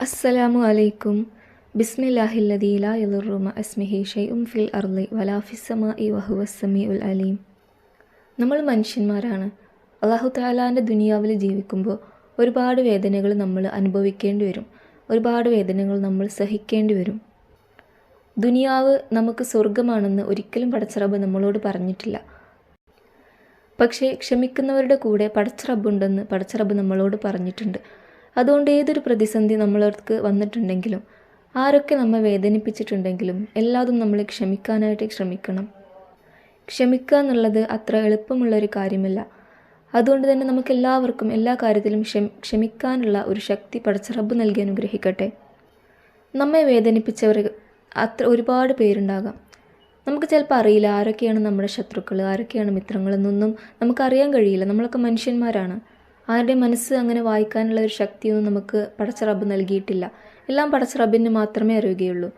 അസ്സലാമു അലൈക്കും. ബിസ്മില്ലാഹില്ലദീല യദുറുമ അസ്മിഹി ഷൈഉൻ ഫിൽ അർളി വലാ ഫിസ്സമാഇ വഹുവ സമീഉൽ അലീം. നമ്മൾ മനുഷ്യന്മാരാണ്. അള്ളാഹു താലാന്റെ ദുനിയാവിൽ ജീവിക്കുമ്പോൾ ഒരുപാട് വേദനകൾ നമ്മൾ അനുഭവിക്കേണ്ടി വരും. ഒരുപാട് വേദനകൾ നമ്മൾ സഹിക്കേണ്ടി വരും. ദുനിയാവ് നമുക്ക് സ്വർഗമാണെന്ന് ഒരിക്കലും പടച്ചറബ് നമ്മളോട് പറഞ്ഞിട്ടില്ല. പക്ഷേ ക്ഷമിക്കുന്നവരുടെ കൂടെ പടച്ചറബുണ്ടെന്ന് പടച്ചറബ് നമ്മളോട് പറഞ്ഞിട്ടുണ്ട്. അതുകൊണ്ട് ഏതൊരു പ്രതിസന്ധി നമ്മളവർക്ക് വന്നിട്ടുണ്ടെങ്കിലും ആരൊക്കെ നമ്മെ വേദനിപ്പിച്ചിട്ടുണ്ടെങ്കിലും എല്ലാതും നമ്മൾ ക്ഷമിക്കാനായിട്ട് ശ്രമിക്കണം. ക്ഷമിക്കുക എന്നുള്ളത് അത്ര എളുപ്പമുള്ളൊരു കാര്യമല്ല. അതുകൊണ്ട് തന്നെ നമുക്ക് എല്ലാവർക്കും എല്ലാ കാര്യത്തിലും ക്ഷമ ക്ഷമിക്കാനുള്ള ഒരു ശക്തി പടച്ചറബ് നൽകി അനുഗ്രഹിക്കട്ടെ. നമ്മെ വേദനിപ്പിച്ചവർ അത്ര ഒരുപാട് പേരുണ്ടാകാം. നമുക്ക് ചിലപ്പോൾ അറിയില്ല ആരൊക്കെയാണ് നമ്മുടെ ശത്രുക്കൾ ആരൊക്കെയാണ് മിത്രങ്ങളെന്നൊന്നും നമുക്കറിയാൻ കഴിയില്ല. നമ്മളൊക്കെ മനുഷ്യന്മാരാണ്. ആരുടെ മനസ്സ് അങ്ങനെ വായിക്കാനുള്ള ഒരു ശക്തിയൊന്നും നമുക്ക് പടച്ച റബ്ബ് നൽകിയിട്ടില്ല. എല്ലാം പടച്ച റബ്ബിന് മാത്രമേ അറിയുകയുള്ളൂ.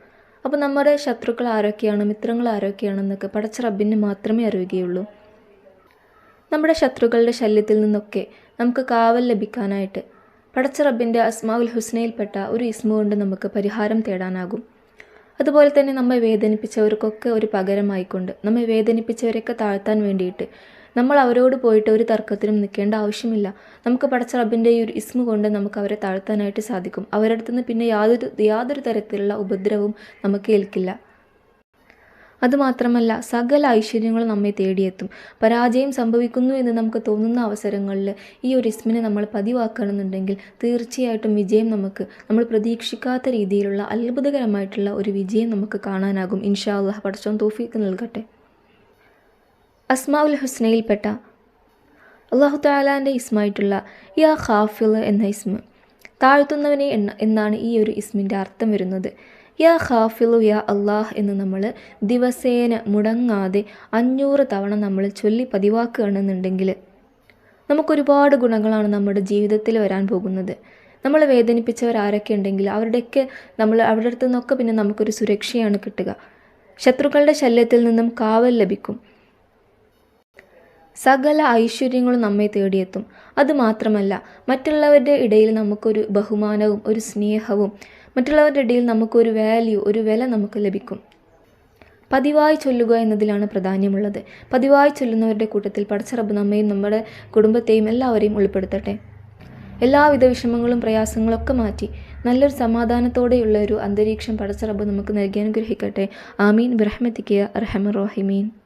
അപ്പോൾ നമ്മുടെ ശത്രുക്കൾ ആരൊക്കെയാണ് മിത്രങ്ങൾ ആരൊക്കെയാണെന്നൊക്കെ പടച്ച റബ്ബിന് മാത്രമേ അറിയുകയുള്ളൂ. നമ്മുടെ ശത്രുക്കളുടെ ശല്യത്തിൽ നിന്നൊക്കെ നമുക്ക് കാവൽ ലഭിക്കാനായിട്ട് പടച്ച റബ്ബിന്റെ അസ്മാവുൽ ഹുസ്നയിൽപ്പെട്ട ഒരു ഇസ്മു കൊണ്ട് നമുക്ക് പരിഹാരം തേടാനാകും. അതുപോലെ തന്നെ നമ്മെ വേദനിപ്പിച്ചവർക്കൊക്കെ ഒരു പകരമായിക്കൊണ്ട് നമ്മെ വേദനിപ്പിച്ചവരെയൊക്കെ താഴ്ത്താൻ വേണ്ടിയിട്ട് നമ്മൾ അവരോട് പോയിട്ട് ഒരു തർക്കത്തിനും നിൽക്കേണ്ട ആവശ്യമില്ല. നമുക്ക് പഠിച്ച ഈ ഒരു ഇസ്മ കൊണ്ട് നമുക്ക് അവരെ താഴ്ത്താനായിട്ട് സാധിക്കും. അവരുടെ അടുത്തുനിന്ന് പിന്നെ യാതൊരു യാതൊരു തരത്തിലുള്ള ഉപദ്രവവും നമുക്ക് ഏൽക്കില്ല. അതുമാത്രമല്ല സകല ഐശ്വര്യങ്ങളും നമ്മെ തേടിയെത്തും. പരാജയം സംഭവിക്കുന്നു എന്ന് നമുക്ക് തോന്നുന്ന അവസരങ്ങളിൽ ഈ ഒരു ഇസ്മിനെ നമ്മൾ പതിവാക്കണമെന്നുണ്ടെങ്കിൽ തീർച്ചയായിട്ടും വിജയം നമുക്ക് നമ്മൾ പ്രതീക്ഷിക്കാത്ത രീതിയിലുള്ള അത്ഭുതകരമായിട്ടുള്ള ഒരു വിജയം നമുക്ക് കാണാനാകും. ഇൻഷാ അള്ളാഹ്. പടച്ചോൻ തോഫീക്ക് നൽകട്ടെ. അസ്മാഉൽ ഹുസ്നയിൽപ്പെട്ട അള്ളാഹു താലാന്റെ ഇസ്മായിട്ടുള്ള യാ ഖാഫിൽ എന്ന ഇസ്മ താഴ്ത്തുന്നവനെ എന്ന എന്നാണ് ഈ ഒരു ഇസ്മിന്റെ അർത്ഥം വരുന്നത്. യാ ഖാഫിലു യാ അള്ളാഹ് എന്ന് നമ്മൾ ദിവസേന മുടങ്ങാതെ അഞ്ഞൂറ് തവണ നമ്മൾ ചൊല്ലി പതിവാക്കുകയാണെന്നുണ്ടെങ്കിൽ നമുക്കൊരുപാട് ഗുണങ്ങളാണ് നമ്മുടെ ജീവിതത്തിൽ വരാൻ പോകുന്നത്. നമ്മൾ വേദനിപ്പിച്ചവർ ആരൊക്കെ ഉണ്ടെങ്കിൽ അവരുടെയൊക്കെ നമ്മൾ അവരുടെ അടുത്തു നിന്നൊക്കെ പിന്നെ നമുക്കൊരു സുരക്ഷയാണ് കിട്ടുക. ശത്രുക്കളുടെ ശല്യത്തിൽ നിന്നും കാവൽ ലഭിക്കും. സകല ഐശ്വര്യങ്ങളും നമ്മെ തേടിയെത്തും. അതുമാത്രമല്ല മറ്റുള്ളവരുടെ ഇടയിൽ നമുക്കൊരു ബഹുമാനവും ഒരു സ്നേഹവും മറ്റുള്ളവരുടെ ഇടയിൽ നമുക്കൊരു വാല്യൂ ഒരു വില നമുക്ക് ലഭിക്കും. പതിവായി ചൊല്ലുക എന്നതിലാണ് പ്രാധാന്യമുള്ളത്. പതിവായി ചൊല്ലുന്നവരുടെ കൂട്ടത്തിൽ പടച്ചറബ് നമ്മയും നമ്മുടെ കുടുംബത്തെയും എല്ലാവരെയും ഉൾപ്പെടുത്തട്ടെ. എല്ലാവിധ വിഷമങ്ങളും പ്രയാസങ്ങളൊക്കെ മാറ്റി നല്ലൊരു സമാധാനത്തോടെയുള്ള ഒരു അന്തരീക്ഷം പടച്ചറബ് നമുക്ക് നൽകി അനുഗ്രഹിക്കട്ടെ. ആമീൻ. ബ്രഹ്മത്തിക്കുക റഹമർ റഹിമീൻ.